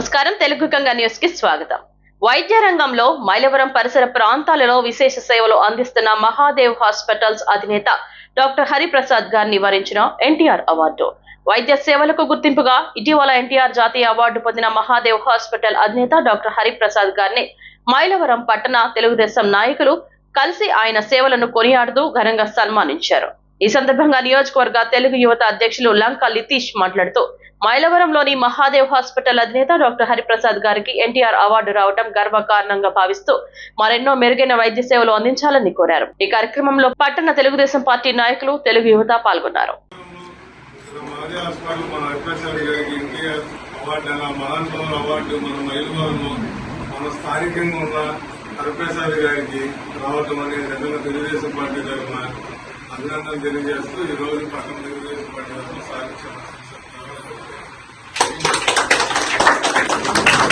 నమస్కారం. తెలుగు గంగా న్యూస్కి స్వాగతం. వైద్య రంగంలో మైలవరం పరిసర ప్రాంతాలలో విశేష సేవలు అందిస్తున్న మహాదేవ్ హాస్పిటల్స్ అధినేత డాక్టర్ హరిప్రసాద్ గారిని వరించిన ఎన్టీఆర్ అవార్డు. వైద్య సేవలకు గుర్తింపుగా ఇటీవల ఎన్టీఆర్ జాతీయ అవార్డు పొందిన మహాదేవ్ హాస్పిటల్ అధినేత డాక్టర్ హరిప్రసాద్ గారిని మైలవరం పట్టణ తెలుగుదేశం నాయకులు కలిసి ఆయన సేవలను కొనియాడుతూ ఘనంగా సన్మానించారు. ఈ సందర్భంగా నియోజకవర్గ తెలుగు యువత అధ్యక్షులు లంక లితీష్ మాట్లాడుతూ మైలవరంలోని మహాదేవ్ హాస్పిటల్ అధినేత డాక్టర్ హరిప్రసాద్ గారికి ఎన్టీఆర్ అవార్డు రావడం గర్వకారణంగా భావిస్తూ మరెన్నో మెరుగైన వైద్య సేవలు అందించాలని కోరారు. ఈ కార్యక్రమంలో పట్టణ తెలుగుదేశం పార్టీ నాయకులు తెలుగు యువత పాల్గొన్నారు. మన స్థానికంగా ఉన్న హరిప్రసాద్ గారికి రావటం అనేది నిజంగా తెలుగుదేశం పార్టీ తరఫున అభినందనలు తెలియజేస్తూ ఈ రోజు పట్టణ తెలుగుదేశం